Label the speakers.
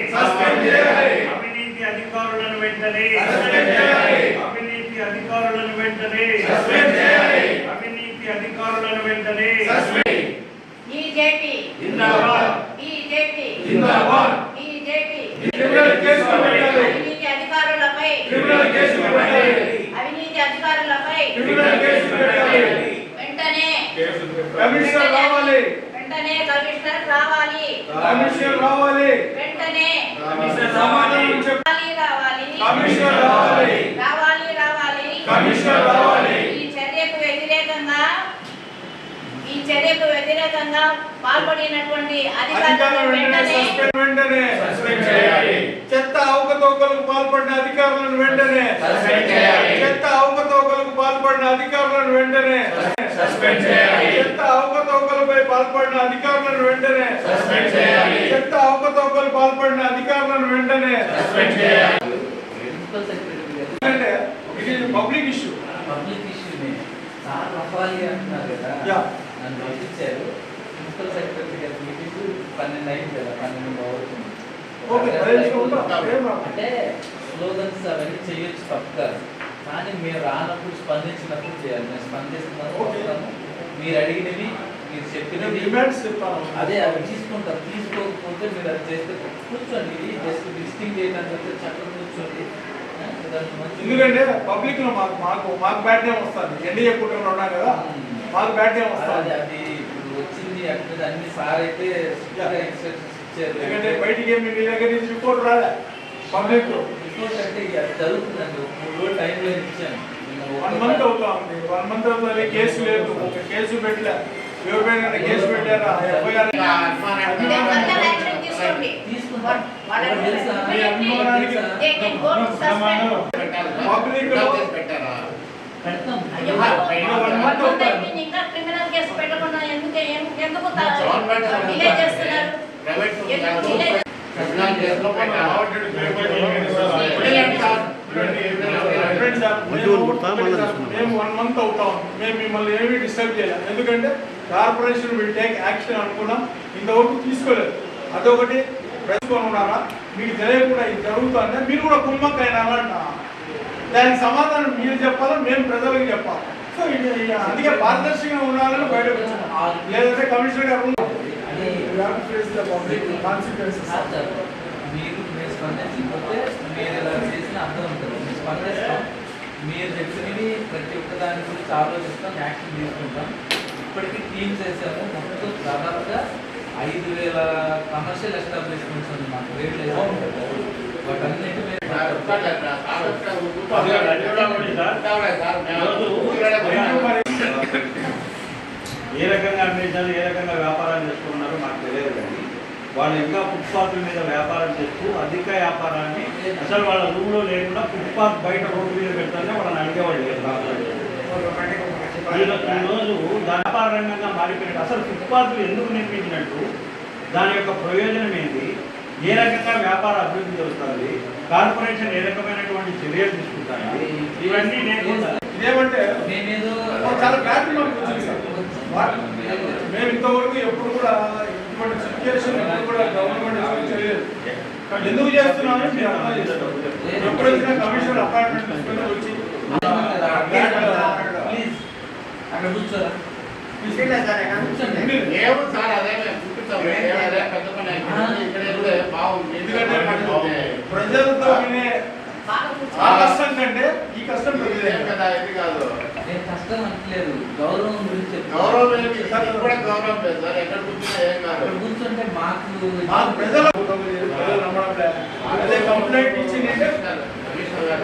Speaker 1: Suspend చేయాలి.
Speaker 2: అవినీతి అధికారులను వెంటనే
Speaker 1: సస్పెండ్ చేయాలి.
Speaker 2: అవినీతి అధికారులను వెంటనే
Speaker 1: సస్పెండ్ చేయాలి.
Speaker 2: అవినీతి అధికారులను వెంటనే
Speaker 3: బీజేపీ.
Speaker 1: జిందాబాద్.
Speaker 3: బీజేపీ.
Speaker 1: జిందాబాద్.
Speaker 3: బీజేపీ. అవినీతి అధికారులపై. అవినీతి వెంటనే.
Speaker 1: కమిషనర్ రావాలి.
Speaker 3: వెంటనే కమిషనర్ రావాలి.
Speaker 1: కమిషనర్ రావాలి.
Speaker 3: వెంటనే
Speaker 1: కమిషనర్
Speaker 3: రావాలి. రావాలి
Speaker 1: కమిషనర్ రావాలి.
Speaker 3: రావాలి రావాలి.
Speaker 1: కమిషనర్ రావాలి.
Speaker 3: ఈ చర్యకు వ్యతిరేకంగా ఈ చర్యకు వ్యతిరేకంగా పాల్పడినటువంటి
Speaker 1: అధికారులు
Speaker 3: అధికారులను
Speaker 1: వెంటనే
Speaker 3: వెంటనే
Speaker 1: సస్పెండ్ వెంటనే
Speaker 4: సస్పెండ్ చేయాలి.
Speaker 1: చెత్త అవకతవకలకు పాల్పడిన అధికారులను వెంటనే
Speaker 4: సస్పెండ్ చేయాలి.
Speaker 1: చెత్త అవకతవకలకు పాల్పడిన అధికారులను వెంటనే
Speaker 4: సస్పెండ్ చేయాలి.
Speaker 1: చెత్త అవకతవకలపై పాల్పడిన అధికారులను వెంటనే
Speaker 4: సస్పెండ్ చేయాలి.
Speaker 1: చెత్త అవకతవకలు పాల్పడిన అధికారులను వెంటనే
Speaker 4: సస్పెండ్ చేయాలి.
Speaker 1: ఇది పబ్లిక్ ఇష్యూ
Speaker 5: పబ్లిక్ ఇష్యూని సార్ రఫాలి అంటున్నారు కదా
Speaker 1: యా.
Speaker 5: నన్ను పంపించారు ప్రిన్సిపల్ సెక్రటరీ గారి మీటింగ్ పన్నెండు అయింది కదా పన్నెండు అవుతుంది. అంటే స్లోగన్స్ అవన్నీ చేయొచ్చు కాదు కానీ మీరు రానప్పుడు స్పందించినప్పుడు చేయాలి.
Speaker 1: ఓకే.
Speaker 5: వస్తాను మీరు అడిగినవి మీరు
Speaker 1: డిమాండ్స్ చెప్తాను.
Speaker 5: అదే అవి తీసుకుంటారు. తీసుకోకపోతే మీరు అది చేస్తే కూర్చోండి. ఇది జస్ట్ విజిటింగ్ చేయడానికి చక్కగా కూర్చోండి.
Speaker 1: ఎందుకంటే పబ్లిక్లో మాకు మాకు మాకు బ్యాడ్ నేమ్ వస్తుంది. ఎన్డీఏ కూటమిలో ఉన్నాం కదా మాకు బ్యాడ్ నేమ్
Speaker 5: అది
Speaker 1: వస్తుంది.
Speaker 5: అది ఇప్పుడు వచ్చింది అక్కడ అన్ని సార్ అయితే. ఇన్స్ట్రక్షన్స్ ఇచ్చారు.
Speaker 1: ఎందుకంటే బయటికి ఏమి మీ దగ్గర నుంచి రిపోర్ట్ రాలే. పబ్లిక్
Speaker 5: రిపోర్ట్ అంటే ఇక అది జరుగుతుందండి. ఒక మూడు రోజులు టైం లేదు ఇచ్చాను.
Speaker 1: వన్ మంత్ అవుతా ఉంది. వన్ మంత్ అవుతుంది కేసు లేదు. ఒక కేసు పెట్టలే ఎవరిపైన కేసు పెట్టారా? ఎఫ్ఐఆర్
Speaker 5: ఎవరు.
Speaker 1: పబ్లిక్
Speaker 5: పెడతాం.
Speaker 1: వన్ మంత్ అవుతుంది.
Speaker 3: ఇంకా క్రిమినల్ కేసు పెట్టకుండా ఎందుకు ఎందుకు డిలే చేస్తున్నారు?
Speaker 1: మేము- వన్ మంత్ అవుతా. మేము మిమ్మల్ని ఏమీ డిస్టర్బ్ చేయలేదు. ఎందుకంటే కార్పొరేషన్ విల్ టేక్ యాక్షన్ అనుకున్నాం. ఇంతవరకు తీసుకోలేదు. అదొకటి. ప్రస్తుతం ఉన్నారా? మీకు తెలియకుండా ఇది జరుగుతుందంటే మీరు కూడా కుమ్మక్క అయినారా అంట దానికి సమాధానం మీరు చెప్పాలా? మేము ప్రజలకు చెప్పాలి? సో అందుకే పారదర్శకంగా ఉండాలని బయటకు వచ్చినాం. లేదంటే కమిషనర్ గారు కాన్సిక్వెన్సెస్.
Speaker 5: మీరు మీరు స్పందించకపోతే మీరు ఇలా చేసిన అర్థం ఉంటుంది. మీరు స్పందిస్తాం మీరు చెప్పినవి ప్రతి ఒక్క దాని గురించి ఆలోచిస్తాం యాక్షన్ తీసుకుంటాం. ఇప్పటికీ టీమ్స్ వేసాము మొత్తం దాదాపుగా ఐదు వేల కమర్షియల్ ఎస్టాబ్లిష్మెంట్స్ ఉంది మాకు. రేట్లు వేసాము వాటన్నిటి మీద
Speaker 2: ఏ రకంగా అమ్మేశారు ఏ రకంగా వ్యాపారాలు చేసుకున్నారో మాకు తెలియదు కానీ వాళ్ళు ఇంకా ఫుట్పాత్ మీద వ్యాపారం చేస్తూ అధిక వ్యాపారాన్ని అసలు వాళ్ళ రూమ్లో లేకుండా ఫుట్పాత్ బయట రోడ్డు మీద పెడతానే వాళ్ళని అడిగేవాళ్ళు. ఈరోజు వ్యాపార రంగంగా మారిపోయినట్టు అసలు ఫుట్పాత్లు ఎందుకు నిర్మించినట్టు దాని యొక్క ప్రయోజనం ఏంటి ఏ రకంగా వ్యాపార అభివృద్ధి జరుగుతుంది కార్పొరేషన్ ఏ రకమైనటువంటి చర్యలు తీసుకుంటారు ఇవన్నీ లేకుండా
Speaker 1: ఇదేమంటే చాలా మేము ఇంతవరకు ఎప్పుడు కూడా ఇటువంటి సిచ్యువేషన్ ఎప్పుడు కూడా గవర్నమెంట్ ఎప్పుడు చేయలేదు ఎందుకు చేస్తున్నామని మీరు అర్థం చేసుకోవాలి ఎప్పుడు వచ్చినా కమిషనర్ అపాయింట్మెంట్ తీసుకుని వచ్చి
Speaker 5: అక్కడ కూర్చోరా.
Speaker 1: ప్రజలతో వినే ఆ. కష్టం కంటే ఈ కష్టం
Speaker 4: కదా ఇది కాదు.
Speaker 5: నేను కష్టం అనట్లేదు. గౌరవం గురించి.
Speaker 4: గౌరవం కూడా గౌరవం లేదు సార్. ఎక్కడ కూర్చున్నా ఏం కాదు.
Speaker 5: కూర్చుంటే మాకు
Speaker 1: మా ప్రజల కంప్లైంట్ ఇచ్చిందంటే
Speaker 4: కమిషనర్